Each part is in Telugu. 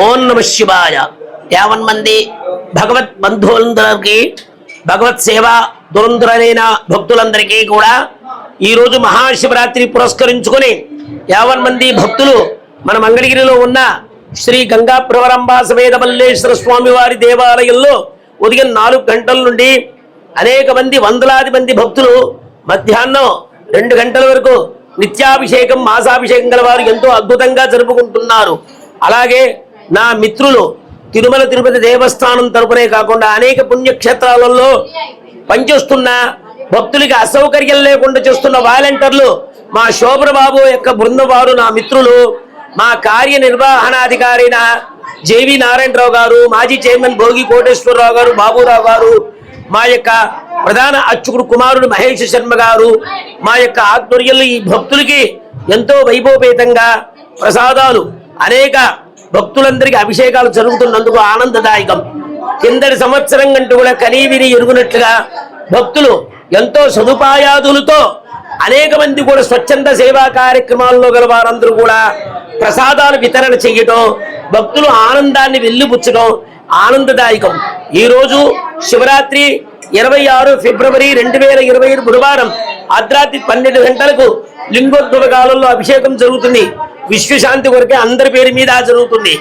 ఓం నమ శివాయ. యావన్ మంది భగవత్ బంధువులందరికీ భగవత్ సేవ దురంధులైన భక్తులందరికీ కూడా ఈరోజు మహాశివరాత్రి పురస్కరించుకొని యావన్ మంది భక్తులు మన మంగళగిరిలో ఉన్న శ్రీ గంగా ప్రవరంబ సమేత మల్లేశ్వర స్వామి వారి దేవాలయంలో ఉదయం నాలుగు గంటల నుండి అనేక మంది వందలాది మంది భక్తులు మధ్యాహ్నం రెండు గంటల వరకు నిత్యాభిషేకం మాసాభిషేకం గల వారు ఎంతో అద్భుతంగా జరుపుకుంటున్నారు. అలాగే నా మిత్రులు తిరుమల తిరుపతి దేవస్థానం తరపునే కాకుండా అనేక పుణ్యక్షేత్రాలలో పనిచేస్తున్న భక్తులకి అసౌకర్యం లేకుండా చేస్తున్న వాలంటీర్లు మా శోభ్రబాబు యొక్క బృందం వారు నా మిత్రులు మా కార్యనిర్వహణాధికారైన జేవి నారాయణరావు గారు మాజీ చైర్మన్ భోగి కోటేశ్వరరావు గారు బాబురావు గారు మా యొక్క ప్రధాన అర్చకుడు కుమారుడు మహేష్ శర్మ గారు మా యొక్క ఆధ్వర్యంలో ఈ భక్తులకి ఎంతో వైభవపేతంగా ప్రసాదాలు అనేక భక్తులందరికీ అభిషేకాలు జరుగుతున్నందుకు ఆనందదాయకం. కిందటి సంవత్సరం కంటే కూడా కనీవిని ఎరుగునట్లుగా భక్తులు ఎంతో సదుపాయాదులతో అనేక మంది కూడా స్వచ్ఛంద సేవా కార్యక్రమాల్లో గల వారందరూ కూడా ప్రసాదాలు వితరణ చేయటం భక్తులు ఆనందాన్ని వెళ్ళిపుచ్చడం ఆనందదాయకం. ఈరోజు శివరాత్రి ఇరవై ఆరు ఫిబ్రవరి రెండు వేల ఇరవై బుధవారం అర్ధరాత్రి పన్నెండు గంటలకు లింగోద్భవ కాలంలో అభిషేకం జరుగుతుంది. విశ్వశాంతి కొరకే అందరి పేరు మీద జరుగుతుంది.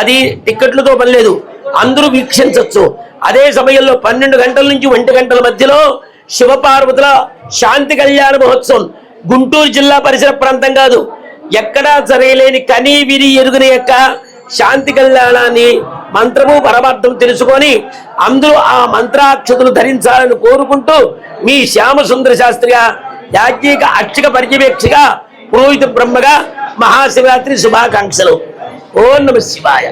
అది టిక్కెట్లతో పని లేదు. అందరూ వీక్షించవచ్చు అదే సమయంలో పన్నెండు గంటల నుంచి ఒంటి గంటల మధ్యలో శివపార్వతుల శాంతి కళ్యాణ మహోత్సవం గుంటూరు జిల్లా పరిసర ప్రాంతం కాదు. ఎక్కడా జరగలేని కనీ విరి ఎరుగుని యొక్క శాంతి కళ్యాణాన్ని మంత్రము పరమార్థం తెలుసుకొని అందరూ ఆ మంత్రాక్షతులు ధరించాలని కోరుకుంటూ మీ శ్యామసుందర శాస్త్రిగా యాజ్ఞిక అర్చక పర్యవేక్షగా పురోహిత బ్రహ్మగా మహాశివరాత్రి శుభాకాంక్షలు ఓం నమ శివాయ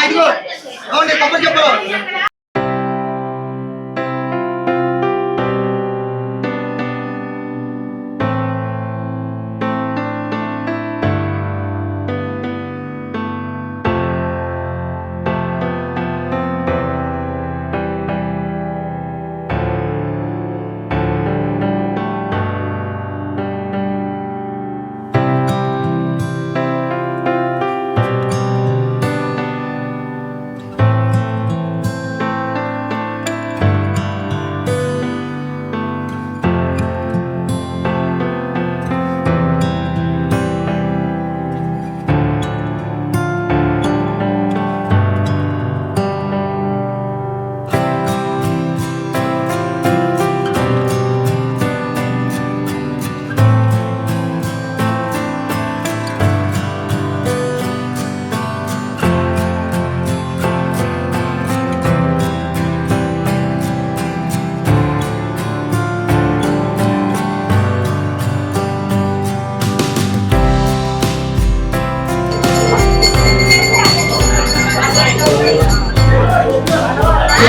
ఇదిగో అవునండి కొబ్బరి చెప్పలు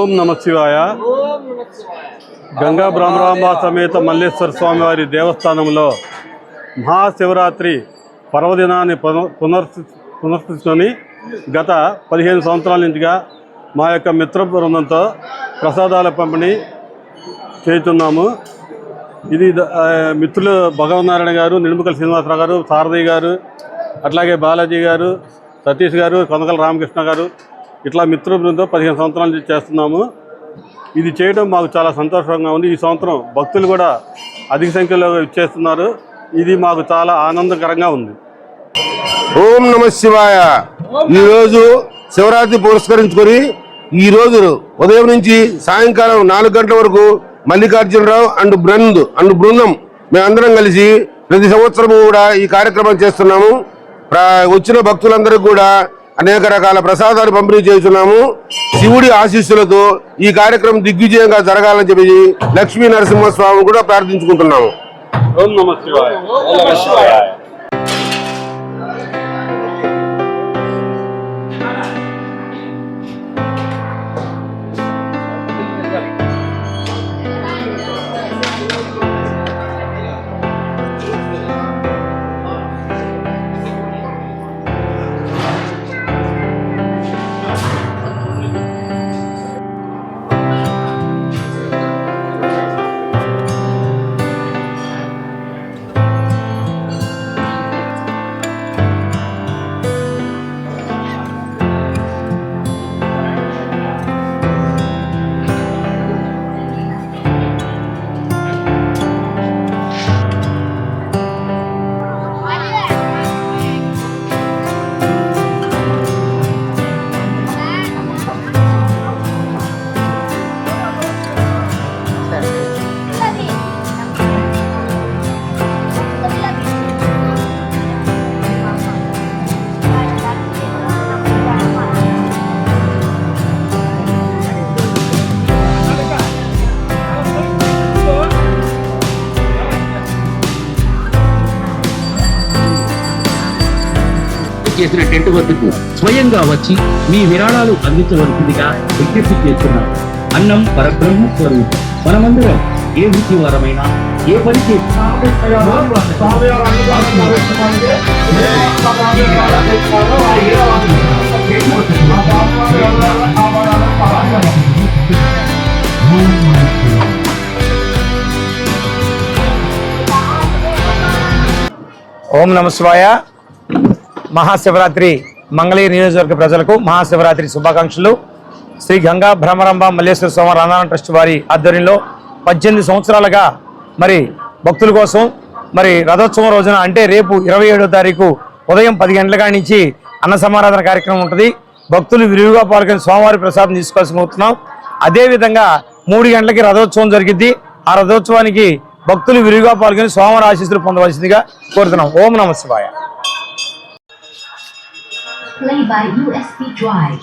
ఓం నమ శివాయ. గంగా బ్రహ్మరాంబ సమేత మల్లేశ్వర స్వామివారి దేవస్థానంలో మహాశివరాత్రి పర్వదినాన్ని పున- పునర్స్ గత పదిహేను సంవత్సరాల నుంచిగా మా యొక్క మిత్ర బృందంతో ప్రసాదాల పంపిణీ చేస్తున్నాము ఇది మిత్రులు భగవన్నారాయణ గారు నిడుముకల శ్రీనివాసరావు గారు సారథి గారు అట్లాగే బాలాజీ గారు సతీష్ గారు కొందకల రామకృష్ణ గారు. ఇట్లా మిత్ర బృందం పదిహేను సంవత్సరాల నుంచి చేస్తున్నాము. ఇది చేయడం మాకు చాలా సంతోషంగా ఉంది. ఈ సంవత్సరం భక్తులు కూడా అధిక సంఖ్యలో ఇచ్చేస్తున్నారు. ఇది మాకు చాలా ఆనందకరంగా ఉంది. ఓం నమ శివాయ. ఈరోజు శివరాత్రి పురస్కరించుకొని ఈ రోజు ఉదయం నుంచి సాయంకాలం నాలుగు గంటల వరకు మల్లికార్జునరావు అండ్ బృంద్ అండ్ బృందం. మేమందరం కలిసి ప్రతి సంవత్సరం కూడా ఈ కార్యక్రమం చేస్తున్నాము. వచ్చిన భక్తులందరికీ కూడా అనేక రకాల ప్రసాదాలు పంపిణీ చేస్తున్నాము. శివుడి ఆశీస్సులతో ఈ కార్యక్రమం దిగ్విజయంగా జరగాలని చెప్పి లక్ష్మీ నరసింహస్వామి కూడా ప్రార్థించుకుంటున్నాము. చేసిన టెంట్ వద్దకు స్వయంగా వచ్చి మీ విరాళాలు అందించవలసిందిగా విజ్ఞప్తి చేస్తున్నాం అన్నం పరబ్రహ్మ స్వరూపం. మనమందరం ఏ వృత్తివారమైనా ఏ పని ఓం నమ శివాయ. మహాశివరాత్రి మంగళగిరి నియోజకవర్గ ప్రజలకు మహాశివరాత్రి శుభాకాంక్షలు. శ్రీ గంగా భ్రమరంభ మల్లేశ్వర స్వామి అన్నదాన ట్రస్ట్ వారి ఆధ్వర్యంలో పద్దెనిమిది సంవత్సరాలుగా మరి భక్తుల కోసం మరి రథోత్సవం రోజున అంటే రేపు ఇరవై ఏడో తారీఖు ఉదయం పది గంటల నుంచి అన్న సమారాధన కార్యక్రమం ఉంటుంది. భక్తులు విరివిగా పాల్గొని స్వామివారి ప్రసాదం తీసుకోవాల్సి కోరుతున్నాం అదేవిధంగా మూడు గంటలకి రథోత్సవం జరిగింది ఆ రథోత్సవానికి భక్తులు విరివిగా పాల్గొని స్వామివారి ఆశీస్సులు పొందవలసిందిగా కోరుతున్నాం. ఓం నమ శివాయ. Play by USB Drive.